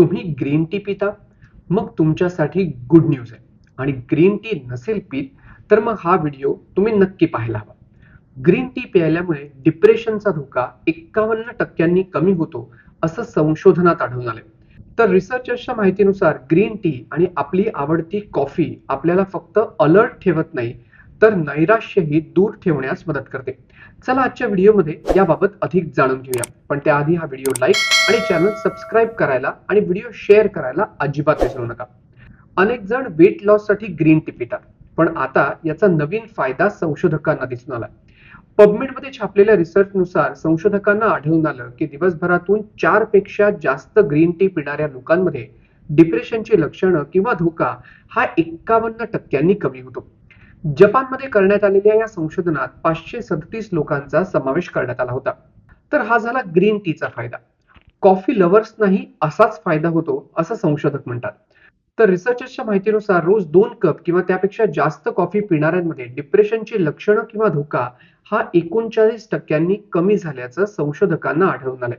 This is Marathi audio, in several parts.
तुम्ही ग्रीन टी पिता मग तुमच्यासाठी गुड न्यूज आहे. आणि ग्रीन टी नसेल पीत तर मग हा व्हिडिओ तुम्ही नक्की पाहायला हवा. ग्रीन टी प्यायल्यामुळे डिप्रेशनचा धोका एक्कावन्न टक्क्यांनी कमी होतो असं संशोधनात आढळून आलंय. तर रिसर्चर्सच्या माहितीनुसार ग्रीन टी आणि आपली आवडती कॉफी आपल्याला फक्त अलर्ट ठेवत नाही तर नैराश्यही दूर ठेवण्यास मदत करते. चला आजच्या व्हिडिओमध्ये याबाबत अधिक जाणून घेऊया. पण त्याआधी हा व्हिडिओ लाईक आणि चॅनल सबस्क्राईब करायला आणि व्हिडिओ शेअर करायला अजिबात विसरू नका. अनेक जण वेट लॉससाठी ग्रीन टी पितात पण आता याचा नवीन फायदा संशोधकांना दिसून आला पबमेडमध्ये छापलेल्या रिसर्चनुसार संशोधकांना आढळून आलं की दिवसभरातून चारपेक्षा जास्त ग्रीन टी पिणाऱ्या लोकांमध्ये डिप्रेशनची लक्षणं किंवा धोका हा एक्कावन्न टक्क्यांनी कमी होतो. जपानमध्ये करण्यात आलेल्या या संशोधनात पाचशे सदतीस लोकांचा समावेश करण्यात आला होता. तर हा झाला ग्रीन टीचा फायदा. कॉफी लव्हर्सनाही असाच फायदा होतो असं संशोधक म्हणतात. तर रिसर्चर्सच्या माहितीनुसार रोज दोन कप किंवा त्यापेक्षा जास्त कॉफी पिणाऱ्यांमध्ये डिप्रेशनची लक्षणं किंवा धोका हा एकोणचाळीस टक्क्यांनी कमी झाल्याचं संशोधकांना आढळून आलंय.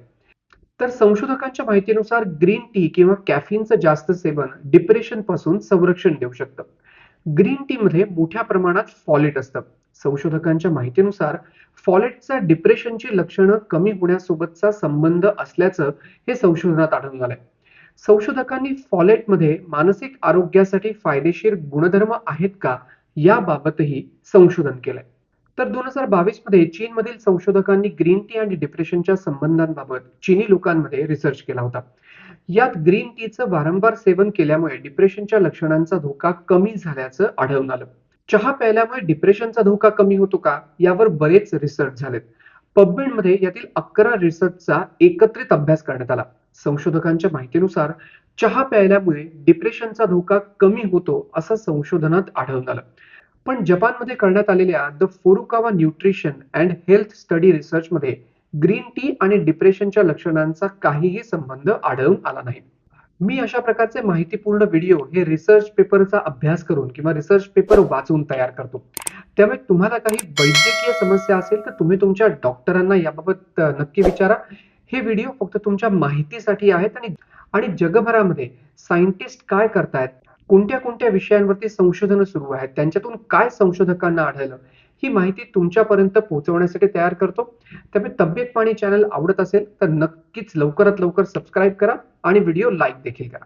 तर संशोधकांच्या माहितीनुसार ग्रीन टी किंवा कॅफिनचं जास्त सेवन डिप्रेशनपासून संरक्षण देऊ शकतं. ग्रीन टी मध्ये मोठ्या प्रमाणात फॉलेट असतं. संशोधकांच्या माहितीनुसार फॉलेटचा डिप्रेशनची लक्षणं कमी होण्यासोबतचा संबंध असल्याचं हे संशोधनात आढळून आलंय. संशोधकांनी फॉलेटमध्ये मानसिक आरोग्यासाठी फायदेशीर गुणधर्म आहेत का? याबाबतही संशोधन केलंय. तर दोन हजार बावीसमध्ये चीनमधील संशोधकांनी ग्रीन टी आणि डिप्रेशनच्या संबंधांबाबत चीनी लोकांमध्ये रिसर्च केला होता. यात ग्रीन टीचं वारंवार सेवन केल्यामुळे डिप्रेशनच्या लक्षणांचा धोका कमी झाल्याचं आढळून आलं. चहा प्यायल्यामुळे डिप्रेशनचा धोका कमी होतो का? यावर बरेच रिसर्च झालेत. पबमेडमध्ये यातील अकरा रिसर्चचा एकत्रित अभ्यास करण्यात आला. संशोधकांच्या माहितीनुसार चहा प्यायल्यामुळे डिप्रेशनचा धोका कमी होतो असं संशोधनात आढळून आलं. पण जपानमध्ये करण्यात आलेल्या the Furukawa nutrition and health study रिसर्चमध्ये ग्रीन टी आणि डिप्रेशनच्या लक्षणांचा काहीही संबंध आढळून आला नाही. मी अशा प्रकारचे माहितीपूर्ण व्हिडिओ हे रिसर्च पेपरचा अभ्यास करून किंवा रिसर्च पेपर वाचून तयार करतो. त्यामुळे तुम्हाला काही वैद्यकीय समस्या असेल तर तुम्ही तुमच्या डॉक्टरांना याबाबत नक्की विचारा. हे व्हिडिओ फक्त तुमच्या माहितीसाठी आहेत आणि आणि जगभरामध्ये सायंटिस्ट काय करतायत कोणत्या कोणत्या विषयांवरती संशोधन सुरू आहेत? त्यांच्यातून काय संशोधकांना आढळलं? ही माहिती तुमच्यापर्यंत पोहोचवण्यासाठी तयार करतो. त्यामुळे तब्येत पाणी चॅनल आवडत असेल तर नक्कीच लवकरात लवकर सबस्क्राईब करा आणि व्हिडिओ लाईक देखील करा.